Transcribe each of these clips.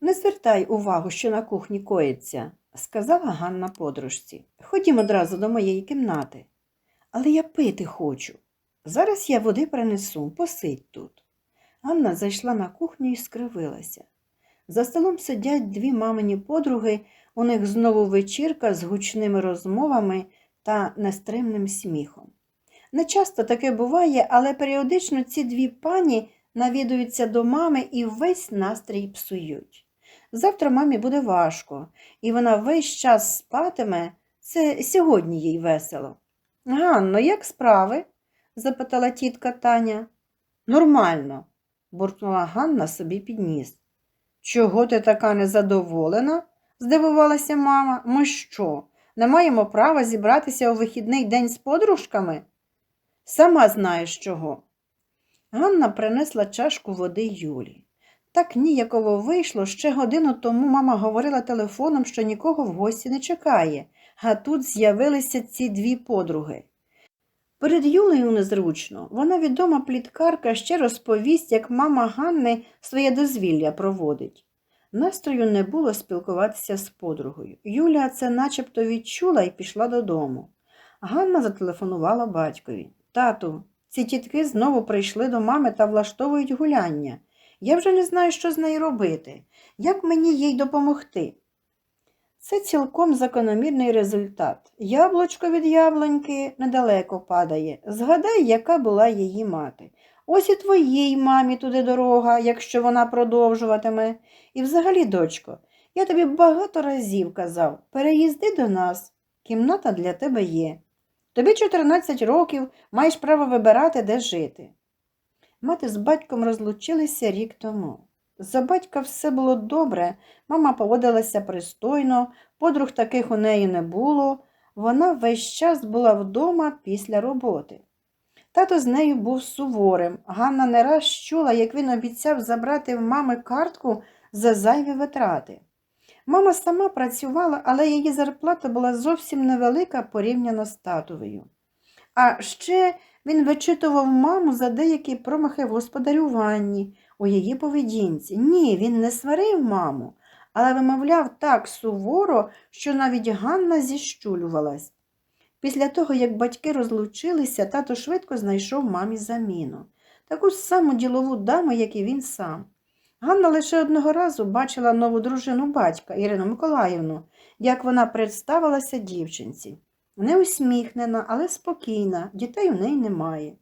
не звертай увагу, що на кухні коїться, сказала Ганна подружці. Ходім одразу до моєї кімнати. Але я пити хочу. Зараз я води принесу, посидь тут. Ганна зайшла на кухню і скривилася. За столом сидять дві мамині подруги, у них знову вечірка з гучними розмовами та нестримним сміхом. Не часто таке буває, але періодично ці дві пані навідуються до мами і весь настрій псують. Завтра мамі буде важко, і вона весь час спатиме. Це сьогодні їй весело. Ганно, як справи? запитала тітка Таня. Нормально, буркнула Ганна собі під ніс. Чого ти така незадоволена? здивувалася мама. Ми що, не маємо права зібратися у вихідний день з подружками? Сама знаєш чого. Ганна принесла чашку води Юлі. Так ніяково вийшло, ще годину тому мама говорила телефоном, що нікого в гості не чекає, а тут з'явилися ці дві подруги. Перед Юлею незручно. Вона відома пліткарка ще розповість, як мама Ганни своє дозвілля проводить. Настрою не було спілкуватися з подругою. Юля це начебто відчула і пішла додому. Ганна зателефонувала батькові. Тату, ці тітки знову прийшли до мами та влаштовують гуляння. Я вже не знаю, що з нею робити. Як мені їй допомогти? Це цілком закономірний результат. Яблучко від яблуньки недалеко падає. Згадай, яка була її мати. Ось і твоїй мамі туди дорога, якщо вона продовжуватиме. І взагалі, дочко, я тобі багато разів казав, переїзди до нас, кімната для тебе є. Тобі 14 років, маєш право вибирати, де жити. Мати з батьком розлучилися рік тому. За батька все було добре, мама поводилася пристойно, подруг таких у неї не було. Вона весь час була вдома після роботи. Тато з нею був суворим. Ганна не раз чула, як він обіцяв забрати в мами картку за зайві витрати. Мама сама працювала, але її зарплата була зовсім невелика порівняно з татовою. А ще він вичитував маму за деякі промахи в господарюванні, у її поведінці. Ні, він не сварив маму, але вимовляв так суворо, що навіть Ганна зіщулювалась. Після того, як батьки розлучилися, тато швидко знайшов мамі заміну, таку саму ділову даму, як і він сам. Ганна лише одного разу бачила нову дружину батька Ірину Миколаївну, як вона представилася дівчинці. Не усміхнена, але спокійна, дітей у неї немає.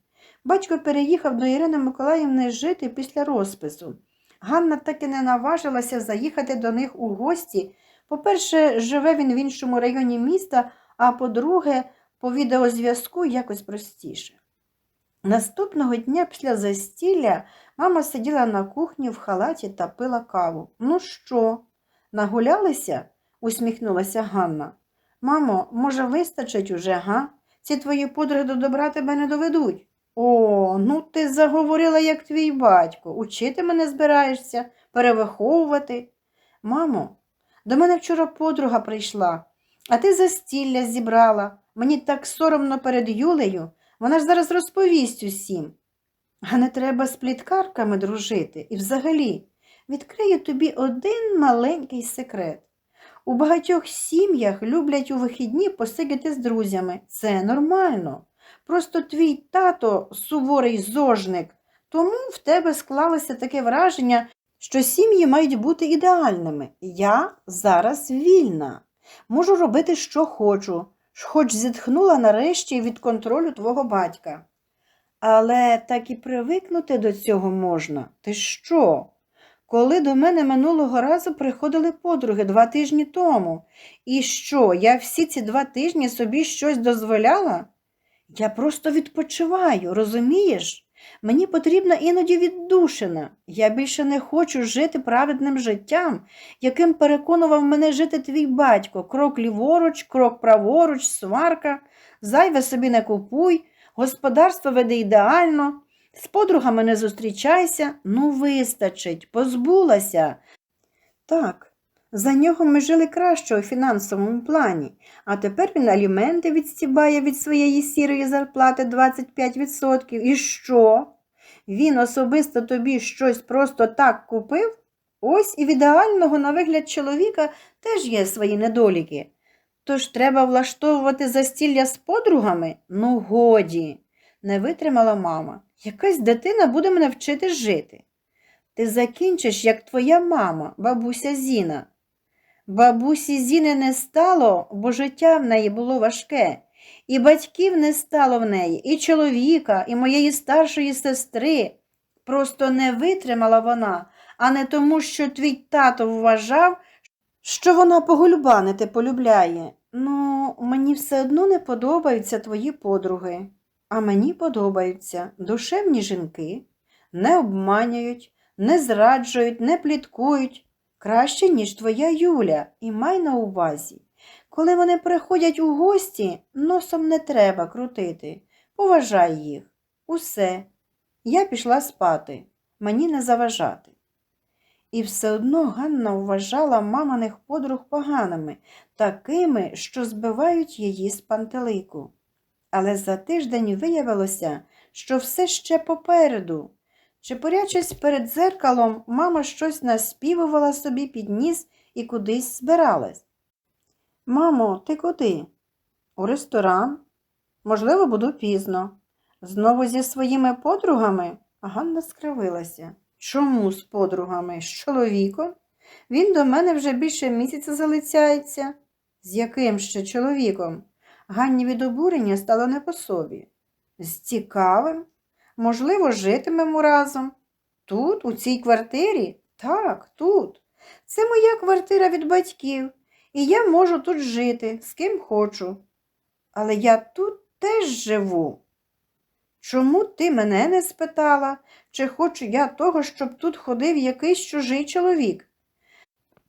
Батько переїхав до Ірини Миколаївни жити після розпису. Ганна так і не наважилася заїхати до них у гості. По-перше, живе він в іншому районі міста, а по-друге, по відеозв'язку якось простіше. Наступного дня після застілля мама сиділа на кухні в халаті та пила каву. Ну що, нагулялися? усміхнулася Ганна. Мамо, може, вистачить уже, га? Ці твої подруги до добра тебе не доведуть. О, ну ти заговорила, як твій батько. Учити мене збираєшся, перевиховувати. Мамо, до мене вчора подруга прийшла, а ти застілля зібрала. Мені так соромно перед Юлею. Вона ж зараз розповість усім. А не треба з пліткарками дружити. І взагалі, відкрию тобі один маленький секрет. У багатьох сім'ях люблять у вихідні посидіти з друзями. Це нормально. Просто твій тато суворий зожник, тому в тебе склалося таке враження, що сім'ї мають бути ідеальними. Я зараз вільна. Можу робити, що хочу, хоч зітхнула нарешті від контролю твого батька. Але так і привикнути до цього можна. Ти що? Коли до мене минулого разу приходили подруги два тижні тому. І що, я всі ці два тижні собі щось дозволяла? Я просто відпочиваю, розумієш? Мені потрібна іноді віддушина. Я більше не хочу жити праведним життям, яким переконував мене жити твій батько. Крок ліворуч, крок праворуч, сварка, зайве собі не купуй, господарство веде ідеально, з подругами не зустрічайся, ну вистачить, позбулася. Так, за нього ми жили краще у фінансовому плані, а тепер він аліменти відстібає від своєї сірої зарплати 25%. І що? Він особисто тобі щось просто так купив? Ось і в ідеального на вигляд чоловіка теж є свої недоліки. Тож треба влаштовувати застілля з подругами? Ну, годі, не витримала мама. Якась дитина буде мене вчити жити. Ти закінчиш, як твоя мама, бабуся Зіна. Бабусі Зіни не стало, бо життя в неї було важке, і батьків не стало в неї, і чоловіка, і моєї старшої сестри. Просто не витримала вона, а не тому, що твій тато вважав, що вона погульбанити полюбляє. Ну, мені все одно не подобаються твої подруги, а мені подобаються душевні жінки, не обманюють, не зраджують, не пліткують. Краще, ніж твоя Юля, і май на увазі. Коли вони приходять у гості, носом не треба крутити. Поважай їх. Усе. Я пішла спати, мені не заважати. І все одно Ганна вважала маминих подруг поганими, такими, що збивають її з пантелику. Але за тиждень виявилося, що все ще попереду. Чепурячись перед дзеркалом, мама щось наспівувала собі під ніс і кудись збиралась. Мамо, ти куди? У ресторан? Можливо, буду пізно. Знову зі своїми подругами? Ганна скривилася. Чому з подругами? З чоловіком? Він до мене вже більше місяця залицяється. З яким ще чоловіком? Ганні від обурення стало не по собі. З цікавим? Можливо, житимемо разом. Тут, у цій квартирі? Так, тут. Це моя квартира від батьків, і я можу тут жити, з ким хочу. Але я тут теж живу. Чому ти мене не спитала, чи хочу я того, щоб тут ходив якийсь чужий чоловік?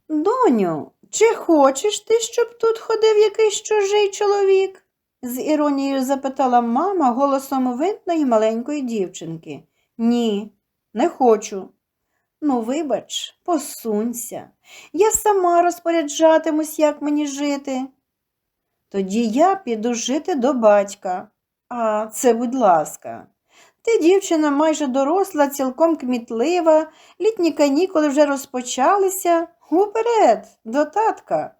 Доню, чи хочеш ти, щоб тут ходив якийсь чужий чоловік? з іронією запитала мама голосом винтної маленької дівчинки. Ні, не хочу. Ну, вибач, посунься. Я сама розпоряджатимусь, як мені жити. Тоді я піду жити до батька. А це, будь ласка. Ти, дівчина, майже доросла, цілком кмітлива, літні канікули вже розпочалися. Уперед, до татка.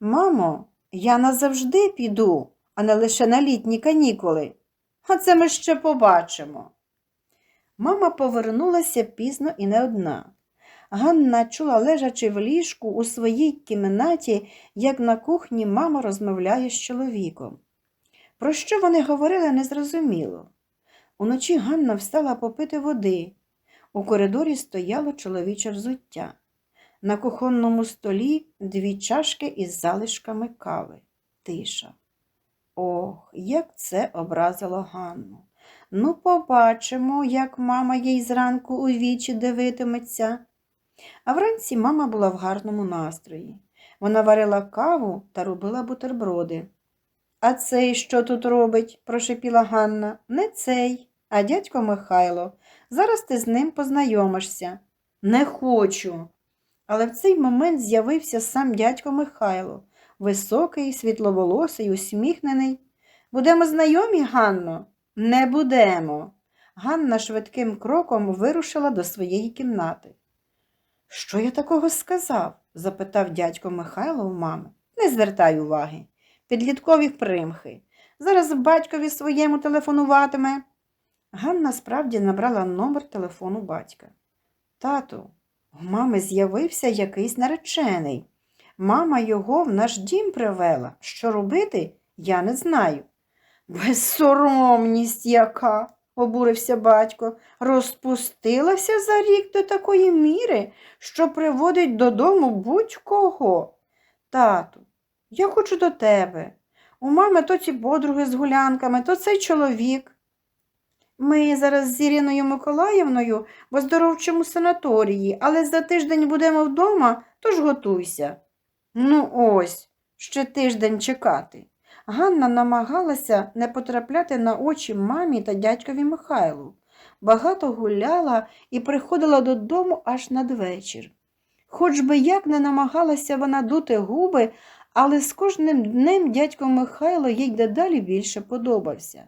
Мамо, я назавжди піду, а не лише на літні канікули. А це ми ще побачимо. Мама повернулася пізно і не одна. Ганна чула, лежачи в ліжку у своїй кімнаті, як на кухні мама розмовляє з чоловіком. Про що вони говорили, незрозуміло. Уночі Ганна встала попити води. У коридорі стояло чоловіче взуття. На кухонному столі дві чашки із залишками кави. Тиша. Ох, як це образило Ганну. Ну, побачимо, як мама їй зранку у вічі дивитиметься. А вранці мама була в гарному настрої. Вона варила каву та робила бутерброди. А цей що тут робить? прошепіла Ганна. Не цей, а дядько Михайло. Зараз ти з ним познайомишся. Не хочу. Але в цей момент з'явився сам дядько Михайло, високий, світловолосий, усміхнений. Будемо знайомі, Ганно? Не будемо. Ганна швидким кроком вирушила до своєї кімнати. Що я такого сказав? запитав дядько Михайло у мами. Не звертай уваги. Підліткові примхи. Зараз батькові своєму телефонуватиме. Ганна справді набрала номер телефону батька. Тату, у мами з'явився якийсь наречений. Мама його в наш дім привела. Що робити, я не знаю. Безсоромність яка, обурився батько, розпустилася за рік до такої міри, що приводить додому будь-кого. Тату, я хочу до тебе. У мами то ці подруги з гулянками, то цей чоловік. Ми зараз з Іриною Миколаївною в оздоровчому санаторії, але за тиждень будемо вдома, тож готуйся. Ну ось, ще тиждень чекати. Ганна намагалася не потрапляти на очі мамі та дядькові Михайлу. Багато гуляла і приходила додому аж надвечір. Хоч би як не намагалася вона дути губи, але з кожним днем дядько Михайло їй дедалі більше подобався.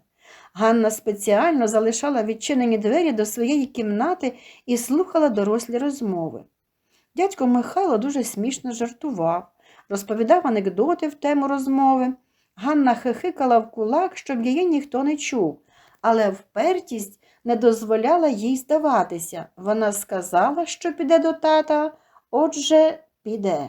Ганна спеціально залишала відчинені двері до своєї кімнати і слухала дорослі розмови. Дядько Михайло дуже смішно жартував, розповідав анекдоти в тему розмови. Ганна хихикала в кулак, щоб її ніхто не чув, але впертість не дозволяла їй здаватися. Вона сказала, що піде до тата, отже, піде.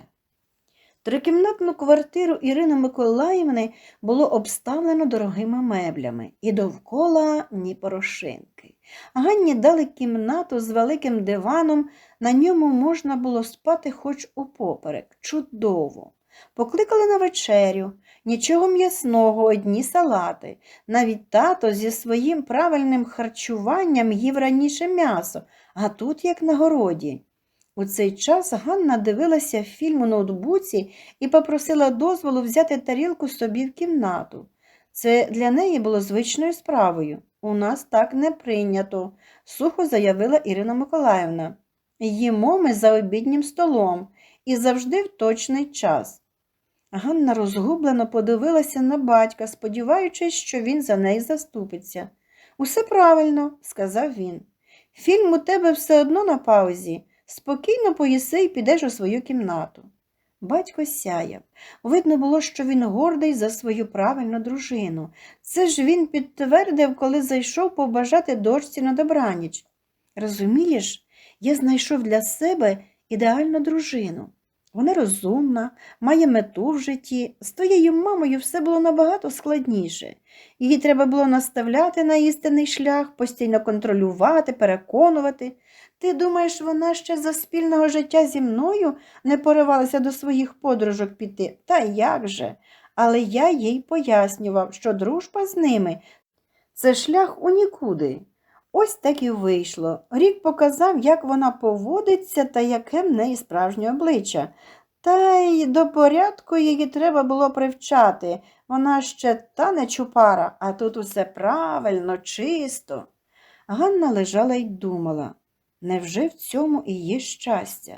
Трикімнатну квартиру Ірини Миколаївни було обставлено дорогими меблями і довкола ні порошинки. Ганні дали кімнату з великим диваном, на ньому можна було спати хоч упоперек. Чудово. Покликали на вечерю, нічого м'ясного, одні салати. Навіть тато зі своїм правильним харчуванням їв раніше м'ясо, а тут як на городі. У цей час Ганна дивилася фільм у ноутбуці і попросила дозволу взяти тарілку собі в кімнату. Це для неї було звичною справою. У нас так не прийнято, сухо заявила Ірина Миколаївна. Їмо ми за обіднім столом і завжди в точний час. Ганна розгублено подивилася на батька, сподіваючись, що він за неї заступиться. Усе правильно, сказав він. Фільм у тебе все одно на паузі. Спокійно поїси і підеш у свою кімнату. Батько сяяв. Видно було, що він гордий за свою правильну дружину. Це ж він підтвердив, коли зайшов побажати дочці на добраніч. Розумієш, я знайшов для себе ідеальну дружину. Вона розумна, має мету в житті. З твоєю мамою все було набагато складніше. Її треба було наставляти на істинний шлях, постійно контролювати, переконувати. Ти думаєш, вона ще за спільного життя зі мною не поривалася до своїх подружок піти? Та як же? Але я їй пояснював, що дружба з ними це шлях у нікуди. Ось так і вийшло. Рік показав, як вона поводиться та яке в неї справжнє обличчя. Та й до порядку її треба було привчати. Вона ще та не чупара, а тут усе правильно, чисто. Ганна лежала й думала. Невже в цьому і є щастя?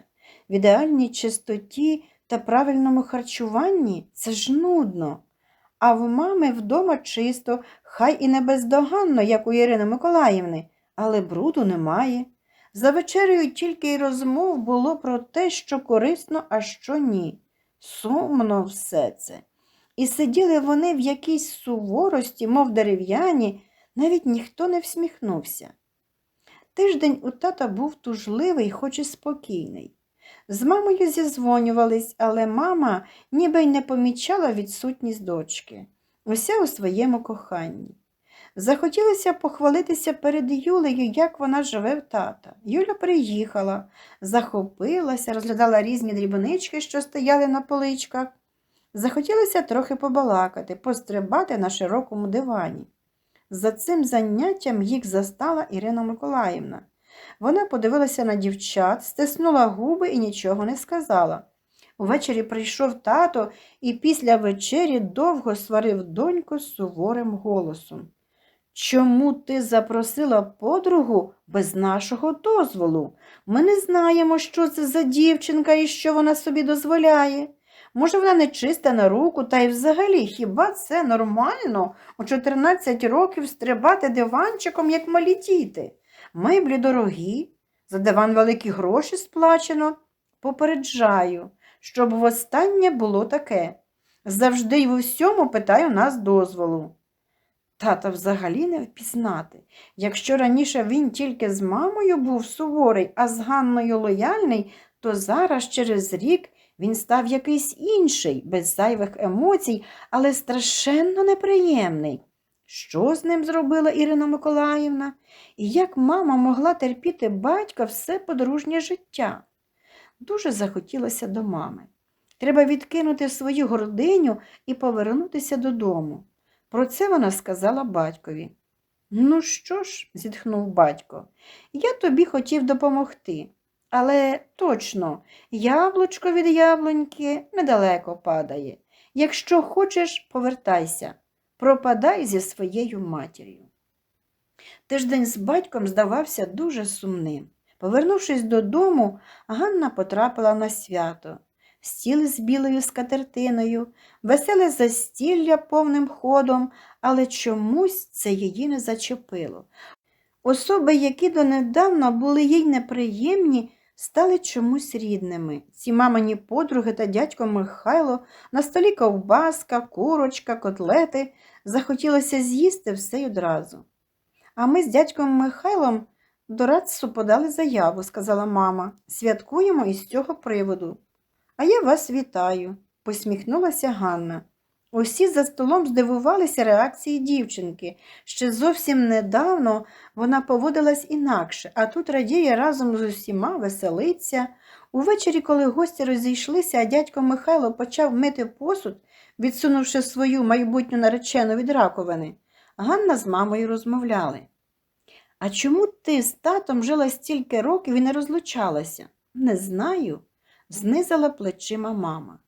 В ідеальній чистоті та правильному харчуванні це ж нудно. А в мами вдома чисто, хай і не бездоганно, як у Ірини Миколаївни, але бруду немає. За вечерею тільки й розмов було про те, що корисно, а що ні. Сумно все це. І сиділи вони в якійсь суворості, мов дерев'яні, навіть ніхто не всміхнувся. Тиждень у тата був тужливий, хоч і спокійний. З мамою зізвонювались, але мама ніби й не помічала відсутність дочки, уся у своєму коханні. Захотілося похвалитися перед Юлею, як вона живе в тата. Юля приїхала, захопилася, розглядала різні дрібнички, що стояли на поличках. Захотілося трохи побалакати, пострибати на широкому дивані. За цим заняттям їх застала Ірина Миколаївна. Вона подивилася на дівчат, стиснула губи і нічого не сказала. Увечері прийшов тато і після вечері довго сварив доньку з суворим голосом. Чому ти запросила подругу без нашого дозволу? Ми не знаємо, що це за дівчинка і що вона собі дозволяє. Може, вона не чиста на руку, та й взагалі хіба це нормально у 14 років стрибати диванчиком, як малі діти? Меблі дорогі, за диван великі гроші сплачено. Попереджаю, щоб востаннє було таке. Завжди й в усьому питаю нас дозволу. Тата взагалі не впізнати. Якщо раніше він тільки з мамою був суворий, а з Ганною лояльний, то зараз через рік він став якийсь інший, без зайвих емоцій, але страшенно неприємний. Що з ним зробила Ірина Миколаївна? І як мама могла терпіти батька все подружнє життя? Дуже захотілося до мами. Треба відкинути свою гординю і повернутися додому. Про це вона сказала батькові. Ну що ж, зітхнув батько, я тобі хотів допомогти. Але точно, яблучко від яблуньки недалеко падає. Якщо хочеш, повертайся, пропадай зі своєю матір'ю. Тиждень з батьком здавався дуже сумним. Повернувшись додому, Ганна потрапила на свято. Стіл з білою скатертиною, веселе застілля повним ходом, але чомусь це її не зачепило. Особи, які донедавна були їй неприємні, стали чомусь рідними. Ці мамині подруги та дядько Михайло, на столі ковбаска, курочка, котлети. Захотілося з'їсти все й одразу. А ми з дядьком Михайлом до Рацу подали заяву, сказала мама. Святкуємо із цього приводу. А я вас вітаю, посміхнулася Ганна. Усі за столом здивувалися реакції дівчинки. Ще зовсім недавно вона поводилась інакше, а тут радіє разом з усіма, веселиться. Увечері, коли гості розійшлися, а дядько Михайло почав мити посуд, відсунувши свою майбутню наречену від раковини, Ганна з мамою розмовляли. А чому ти з татом жила стільки років і не розлучалася? Не знаю, знизила плечима мама.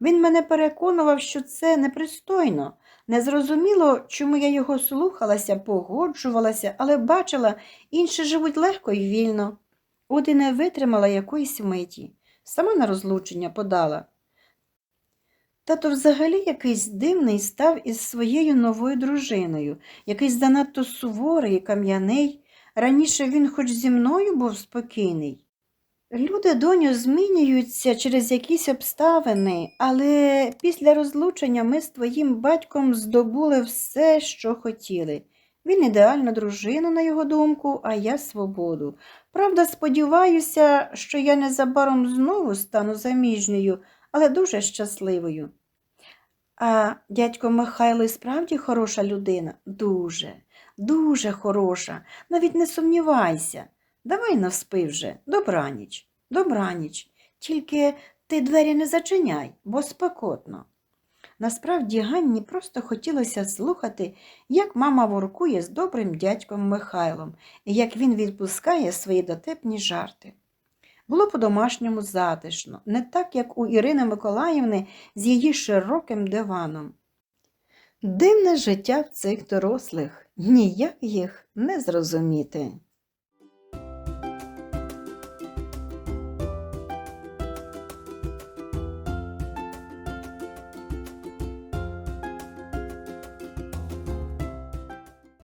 Він мене переконував, що це непристойно. Незрозуміло, чому я його слухалася, погоджувалася, але бачила, інші живуть легко і вільно. От і не витримала якоїсь миті. Сама на розлучення подала. Тато взагалі якийсь дивний став із своєю новою дружиною, якийсь занадто суворий і кам'яний. Раніше він хоч зі мною був спокійний. Люди, доню, змінюються через якісь обставини, але після розлучення ми з твоїм батьком здобули все, що хотіли. Він ідеальна дружина, на його думку, а я свободу. Правда, сподіваюся, що я незабаром знову стану заміжньою, але дуже щасливою. А дядько Михайло і справді хороша людина? Дуже, дуже хороша. Навіть не сумнівайся. Давай наспи вже, добраніч, добраніч. Тільки ти двері не зачиняй, бо спекотно. Насправді Ганні просто хотілося слухати, як мама воркує з добрим дядьком Михайлом і як він відпускає свої дотепні жарти. Було по-домашньому затишно, не так, як у Ірини Миколаївни з її широким диваном. Дивне життя в цих дорослих, ніяк їх не зрозуміти.